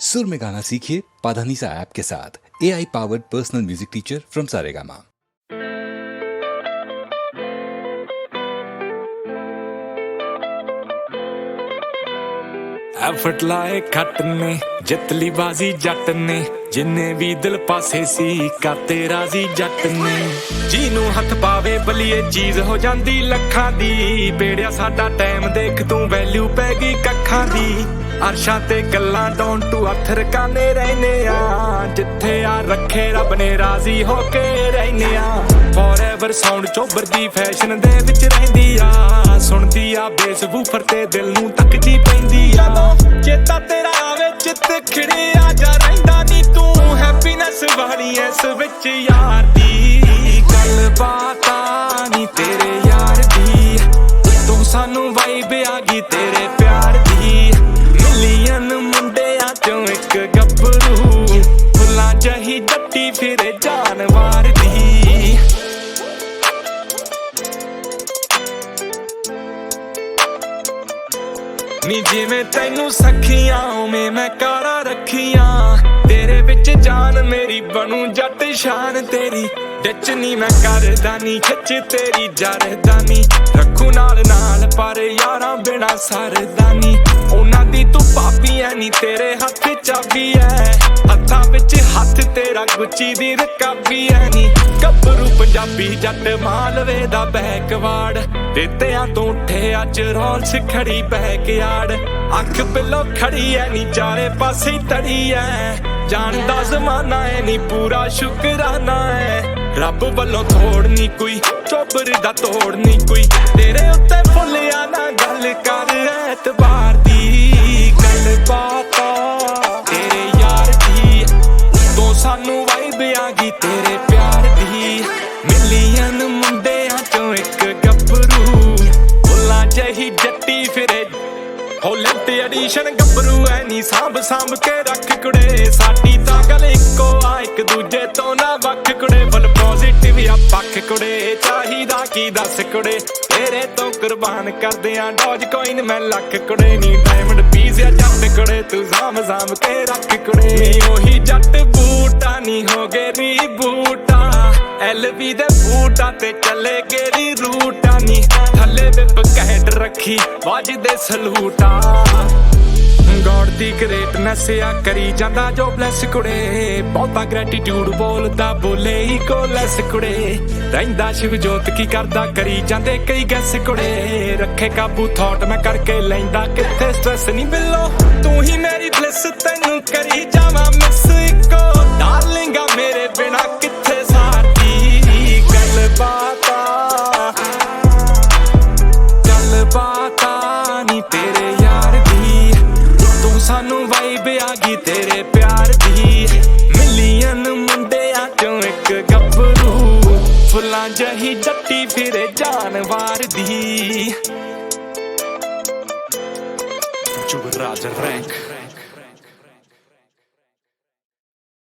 सुर में गाना सीखिए पाधानीसा ऐप के साथ। A I powered personal music teacher from Saregama फटलाए खट ने जतली बाजी जट ने ਜਿੰਨੇ ਵੀ ਦਿਲ ਪਾਸੇ ਸੀ, ਕਾਤੇ ਰਾਜ਼ੀ ਜੱਟ ਨੇ। ਜਿਹਨੂੰ ਹੱਥ ਪਾਵੇ, ਬਲੀਏ ਚੀਜ਼ ਹੋ ਜਾਂਦੀ ਲੱਖਾਂ ਦੀ। ਬੇੜਿਆ ਸਾਡਾ ਟਾਈਮ ਦੇਖ, ਤੂੰ ਵੈਲਿਊ ਪੈ ਗਈ ਕੱਖਾਂ ਦੀ। ਅਰਸ਼ਾਂ ਤੇ ਗੱਲਾਂ ਡੋਂਟ ਟੂ ਹੱਥ ਰਕਾਨੇ ਰਹਿਨੇ ਆ। ਜਿੱਥੇ ਆ ਰੱਖੇ ਰੱਬ ਨੇ, ਰਾਜ਼ੀ ਹੋ ਕੇ ਰਹਿਨੇ ਆ। ਫੋਰਐਵਰ ਸਾਊਂਡ ਚੋਬਰ ਦੀ ਫੈਸ਼ਨ ਦੇ ਵਿੱਚ ਰਹਿੰਦੀ ਆ। ਸੁਣਦੀ ਆ ਬੇਸ ਵੂਫਰ ਤੇ ਦਿਲ ਨੂੰ ਤੱਕ ਪੈਂਦੀ ਆ। ਚੇਤਾ ਤੇਰਾ ਆਵੇ, ਚਿੱਤ ਖੜਿਆ ਵਿੱਚ ਯਾਰ ਦੀ। ਗੱਲ ਬਾਤਾਂ ਨੀ ਤੇਰੇ ਯਾਰ ਦੀ। ਤੂੰ ਸਾਨੂੰ ਵਾਈਬ ਆ ਗਈ ਤੇਰੇ ਪਿਆਰ ਦੀ। ਮਿਲੀਅਨ ਮੁੰਡਿਆਂ ਚੋਂ ਇੱਕ ਗੱਭਰੂ। ਫੁੱਲਾਂ ਜਹੀ ਜੱਟੀ ਫਿਰੇ ਜਾਨਵਾਰ ਦੀ। ਨੀ ਜਿਵੇਂ ਤੈਨੂੰ ਸਖੀਆਂ, ਉਵੇਂ ਮੈਂ ਕਾਰਾ ਰੱਖੀਆਂ। ਤੇਰੇ ਵਿੱਚ ਜਾਨ ਮੇਰੀ ਬਣੂ ਜੱਟ ਸ਼ਾਨ ਤੇਰੀ। ਡਿੱਚ ਨੀ ਮੈਂ ਕਰਦਾ ਨੀ, ਖਿੱਚ ਤੇਰੀ ਜਰਦਾ ਰੱਖੂ ਨਾਲ ਨਾਲ ਪਰ ਯਾਰਾਂ ਬਿਨਾ ਸਰਦਾ ਉਹਨਾਂ ਦੀ ਤੂੰ ਪਾਪੀ ਐ ਨੀ, ਤੇਰੇ ਹੱਥ ਚਾਬੀ ਐ। ਹੱਥਾਂ ਵਿੱਚ ਹੱਥ ਤੇਰਾ, ਗੁੱਚੀ ਦੀ ਰਕਾਬੀ ਐ ਨੀ। ਗੱਭਰੂ ਪੰਜਾਬੀ ਜੱਟ ਮਾਲਵੇ ਦਾ ਬੈਕਵਾਰਡ। ਰੇਤਿਆਂ ਤੋਂ ਉੱਠੇ ਅੱਜ ਰੋਲਸ ਖੜੀ ਬੈਕਯਾਰਡ ਅੱਖ ਬਿੱਲੋ ਖੜੀ ਐ ਨੀ, ਚਾਰੇ ਪਾਸੇ ਹੀ ਤੜੀ ਐ। ਜਾਣਦਾ ਜ਼ਮਾਨਾ ਐ, ਨੀ ਪੂਰਾ ਸ਼ੁਕਰਾਨਾ ਐ। ਰੱਬ ਵੱਲੋਂ ਥੋੜ ਨੀ ਕੋਈ, ਚੋਬਰ ਦਾ ਤੋੜ ਨੀ ਕੋਈ। ਤੇਰੇ ਉੱਤੇ ਫੁੱਲਿਆ ਨਾ ਗੱਲ ਕਰ ਐਤਬਾਰ ਦੀ ਗੱਲ ਬਾਤਾਂ। ਤੇਰੇ ਯਾਰ ਦੀ ਤੂੰ ਸਾਨੂੰ ਵਾਈਬ ਆ ਤੇਰੇ ਹੋ ਲਿਫਟ ਐਡੀਸ਼ਨ ਗੱਭਰੂ ਐ ਨੀ, ਸਾਂਭ ਸਾਂਭ ਕੇ ਰੱਖ ਕੁੜੇ। ਸਾਡੀ ਤਾਂ ਗੱਲ ਇੱਕੋ ਆ, ਇੱਕ ਦੂਜੇ ਤੋਂ ਨਾ ਵੱਖ ਕੁੜੇ। ਬਲ ਪੋਜ਼ਿਟਿਵ ਆ, ਪੱਖ ਕੁੜੇ, ਚਾਹੀਦਾ ਕੀ ਦੱਸ ਕੁੜੇ? ਤੇਰੇ ਤੋਂ ਕੁਰਬਾਨ ਕਰਦੇ ਆ ਡੋਜ ਕੋਇਨ ਮੈਂ ਲੱਖ ਕੁੜੇ। ਨੀ ਡਾਇਮੰਡ ਪੀਸ ਆ, ਜੱਟ ਕੁੜੇ, ਤੂੰ ਸਾਂਭ ਸਾਂਭ ਕੇ ਰੱਖ ਕੁੜੇ। ਨੀ ਉਹੀ ਜੱਟ ਬੂਟਾ ਨੀ ਹੋ ਗਏ ਰੀ ਬੂਟਾ। ਐਲਵੀ ਦੇ ਬੂਟਾਂ ਤੇ ਚੱਲੇ ਗੇਰੀ ਰੂਟਾਂ ਨੀ। ਥੱਲੇ ਵਿਪ ਕਹਿਟ ਵੱਜਦੇ ਸਲੂਟਾਂ। ਗੋਡ ਦੀ ਗ੍ਰੇਟਨੈਸ ਆ, ਕਰੀ ਜਾਂਦਾ ਜੋ ਬਲੈਸ ਕੁੜੇ। ਬਹੁਤਾ ਗ੍ਰੈਟੀਟਿਊਡ ਬੋਲਦਾ, ਬੋਲੇ ਹੀ ਕੋਲੈਸ ਕੁੜੇ। ਰਹਿੰਦਾ ਸ਼ਿਵ ਜੋਤ, ਕੀ ਕਰਦਾ, ਕਰੀ ਜਾਂਦੇ ਕਈ ਗੈਸ ਕੁੜੇ। ਰੱਖੇ ਕਾਬੂ ਥਾਟ ਮੈਂ ਕਰਕੇ ਲੈਂਦਾ, ਕਿੱਥੇ ਸਟ੍ਰੈਸ ਨਹੀਂ ਬਿੱਲੋ ਤੂੰ ਹੀ ਗੱਭਰੂ ਫੁੱਲਾਂ ਜਹੀ ਜੱਟੀ ਫਿਰੇ ਜਾਨਵਾਰ ਦੀ। ਚੁਬ ਰਾਜ ਰੈਂਕ।